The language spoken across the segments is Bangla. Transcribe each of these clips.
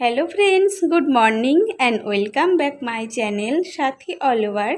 Hello friends good morning and welcome back my channel Sathi all over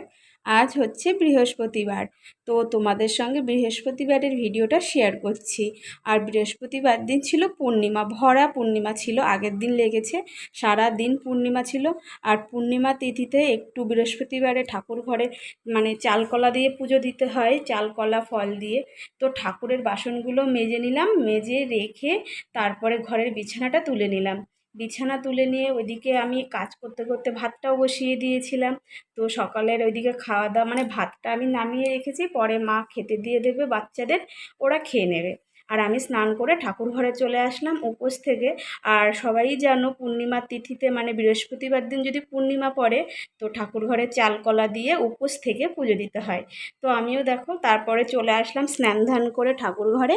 আজ হচ্ছে বৃহস্পতিবার। তো তোমাদের সঙ্গে বৃহস্পতিবারের ভিডিওটা শেয়ার করছি। আর বৃহস্পতিবার দিন ছিল পূর্ণিমা, ভরা পূর্ণিমা ছিল, আগের দিন লেগেছে, সারা দিন পূর্ণিমা ছিল। আর পূর্ণিমা তিথিতে একটু বৃহস্পতিবারে ঠাকুর ঘরে মানে চালকলা দিয়ে পুজো দিতে হয়, চালকলা, ফল দিয়ে। তো ঠাকুরের বাসনগুলো মেজে নিলাম, মেজে রেখে তারপরে ঘরের বিছানাটা তুলে নিলাম। বিছানা তুলে নিয়ে ওইদিকে আমি কাজ করতে করতে ভাতটাও বসিয়ে দিয়েছিলাম। তো সকালের ওইদিকে খাওয়া দাওয়া মানে ভাতটা আমি নামিয়ে রেখেছি, পরে মা খেতে দিয়ে দেবে বাচ্চাদের, ওরা খেয়ে নেবে। আর আমি স্নান করে ঠাকুর ঘরে চলে আসলাম উপোস থেকে। আর সবাই জানো পূর্ণিমার তিথিতে মানে বৃহস্পতিবার দিন যদি পূর্ণিমা পড়ে, তো ঠাকুর ঘরে চাল কলা দিয়ে উপোস থেকে পুজো দিতে হয়। তো আমিও দেখো তারপরে চলে আসলাম স্নান ধান করে ঠাকুর ঘরে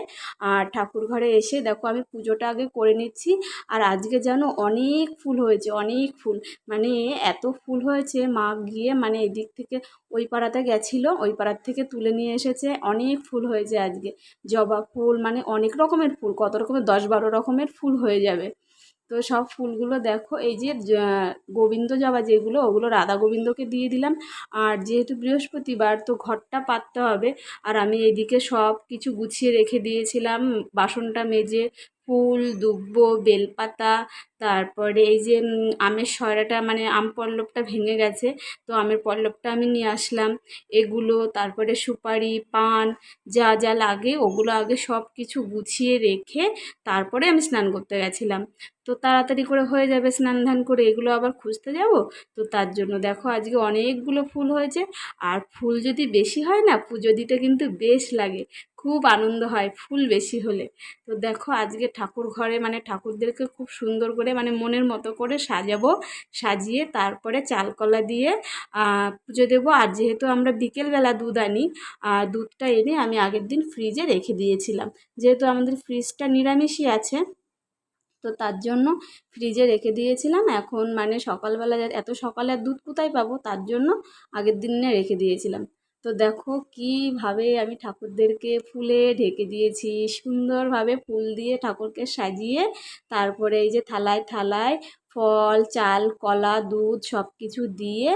আর ঠাকুর ঘরে এসে দেখো আমি পুজোটা আগে করে নিচ্ছি। আর আজকে যেন অনেক ফুল হয়েছে, অনেক ফুল। মানে এত ফুল হয়েছে, মা গিয়ে মানে এদিক থেকে ওই পাড়াতে গেছিল, ওই পাড়ার থেকে তুলে নিয়ে এসেছে। অনেক ফুল হয়েছে আজকে। জবা ফুল মানে অনেক রকমের ফুল, কত রকমের? দশ বারো রকমের ফুল হয়ে যাবে। তো সব ফুলগুলো দেখো, এই যে গোবিন্দ জবা যেগুলো, ওগুলো রাধা গোবিন্দকে দিয়ে দিলাম। আর যেহেতু বৃহস্পতিবার, তো ঘরটা পাততে হবে। আর আমি এইদিকে সব কিছু গুছিয়ে রেখে দিয়েছিলাম, বাসনটা মেজে ফুল, দুব্ব, বেলপাতা, তারপরে এই যে আমের সয়রাটা মানে আম পল্লবটা ভেঙে গেছে, তো আমের পল্লবটা আমি নিয়ে আসলাম। এগুলো, তারপরে সুপারি, পান, যা যা লাগে, ওগুলো আগে সব কিছু গুছিয়ে রেখে তারপরে আমি স্নান করতে গেছিলাম। তো তাড়াতাড়ি করে হয়ে যাবে স্নান ধান করে, এগুলো আবার খুঁজতে যাব? তো তার জন্য দেখো, আজকে অনেকগুলো ফুল হয়েছে, আর ফুল যদি বেশি হয় না পুজো দিতে কিন্তু বেশ লাগে খুব আনন্দ হয়, ফুল বেশি হলে। তো দেখো, আজকে ঠাকুর ঘরে মানে ঠাকুরদেরকে খুব সুন্দর করে মানে মনের মতো করে সাজাবো, সাজিয়ে তারপরে চালকলা দিয়ে পুজো দেবো। আর যেহেতু আমরা বিকেলবেলা দুধ আনি দুধটা এনে আমি আগের দিন ফ্রিজে রেখে দিয়েছিলাম। যেহেতু আমাদের ফ্রিজটা নিরামিষই আছে, তো তার জন্য ফ্রিজে রেখে দিয়েছিলাম। এখন মানে সকালবেলা এত সকালে দুধ কোথায় পাবো? তার জন্য আগের দিনে রেখে দিয়েছিলাম। তো দেখো কীভাবে আমি ঠাকুরদেরকে ফুলে ঢেকে দিয়েছি, সুন্দরভাবে ফুল দিয়ে ঠাকুরকে সাজিয়ে তারপরে এই যে থালায় থালায় ফল, চাল, কলা, দুধ সব কিছু দিয়ে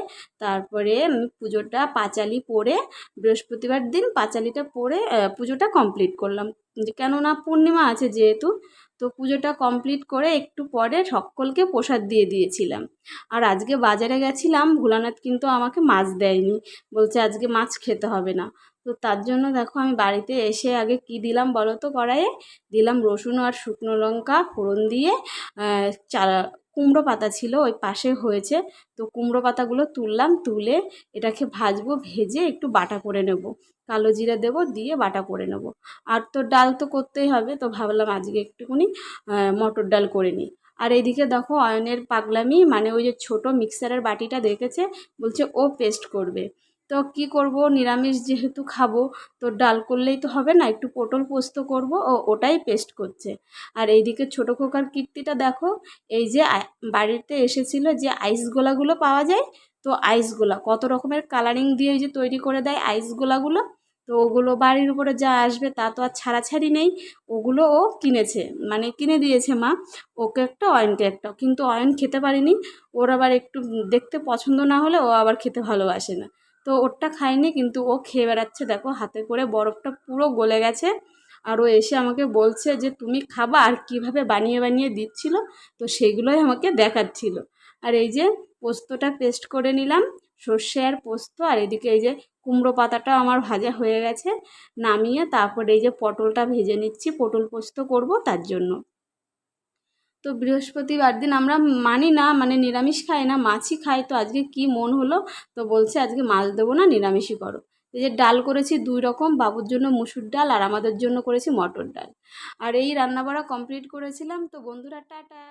তারপরে পুজোটা পাঁচালি পরে, বৃহস্পতিবার দিন পাঁচালিটা পরে পুজোটা কমপ্লিট করলাম। কেননা পূর্ণিমা আছে যেহেতু তো পুজোটা কমপ্লিট করে একটু পরে সকলকে প্রসাদ দিয়ে দিয়েছিলাম। আর আজকে বাজারে গেছিলাম, ভোলানাথ কিন্তু আমাকে মাছ দেয়নি। বলছে আজকে মাছ খেতে হবে না। তো তার জন্য দেখো আমি বাড়িতে এসে আগে কি দিলাম বলো তো কড়াইয়ে? দিলাম রসুন আর শুকনো লঙ্কা ফোড়ন দিয়ে চা কুমড়ো পাতা ছিল ওই পাশে হয়েছে। তো কুমড়ো পাতাগুলো তুললাম, তুলে এটাকে ভাজবো, ভেজে একটু বাটা করে নেব। কালো জিরা দেবো, দিয়ে বাটা করে নেব। আর তো ডাল তো করতেই হবে, তো ভাবলাম আজকে একটুকুনি মটর ডাল করে নিই। আর এইদিকে দেখো অয়নের পাগলামি মানে ওই যে ছোটো মিক্সারের বাটিটা দেখেছে? বলছে, ও পেস্ট করবে। তো কি করব? নিরামিষ যেহেতু খাব, তো ডাল করলেই তো হবে না, একটু পটল পোস্ত করব, ও ওটাই পেস্ট করছে। আর এইদিকে ছোটো খোকার কীর্তিটা দেখো, এই যে বাড়িতে এসেছিল যে আইস গোলাগুলো পাওয়া যায়, তো আইস গোলা, কত রকমের কালারিং দিয়ে যে তৈরি করে দেয় আইস গোলাগুলো, তো ওগুলো বাড়ির উপরে যা আসবে তা তো আর ছাড়াছাড়ি নেই, ওগুলো ও কিনেছে মানে কিনে দিয়েছে মা, ওকে একটা অয়নকে একটা, কিন্তু অয়ন খেতে পারিনি, ওর আবার একটু দেখতে পছন্দ না হলে ও আবার খেতে ভালোবাসে না। তো ওরটা খায়নি কিন্তু ও খেয়ে বেড়াচ্ছে। দেখো, হাতে করে বরফটা পুরো গলে গেছে। আর ও এসে আমাকে বলছে যে, তুমি খাবা আর কীভাবে বানিয়ে বানিয়ে দিচ্ছিল? তো সেগুলোই আমাকে দেখাচ্ছিল। আর এই যে পোস্তটা পেস্ট করে নিলাম, সর্ষে আর পোস্ত, আর এদিকে এই যে কুমড়ো পাতাটা আমার ভাজা হয়ে গেছে। নামিয়ে তারপরে এই যে পটলটা ভেজে নিচ্ছি, পটল পোস্ত করব তার জন্য। তো বৃহস্পতিবার দিন আমরা মানি না মানে নিরামিষ খাই না, মাছই খাই। তো আজকে কি মন হলো? তো বলছে আজকে মাছ দেবো না, নিরামিষই করো। এই যে ডাল করেছি দুই রকম, বাবুর জন্য মুসুর ডাল আর আমাদের জন্য করেছি মটর ডাল। আর এই রান্নাবাড়া কমপ্লিট করেছিলাম। তো বন্ধুরা, টাটা!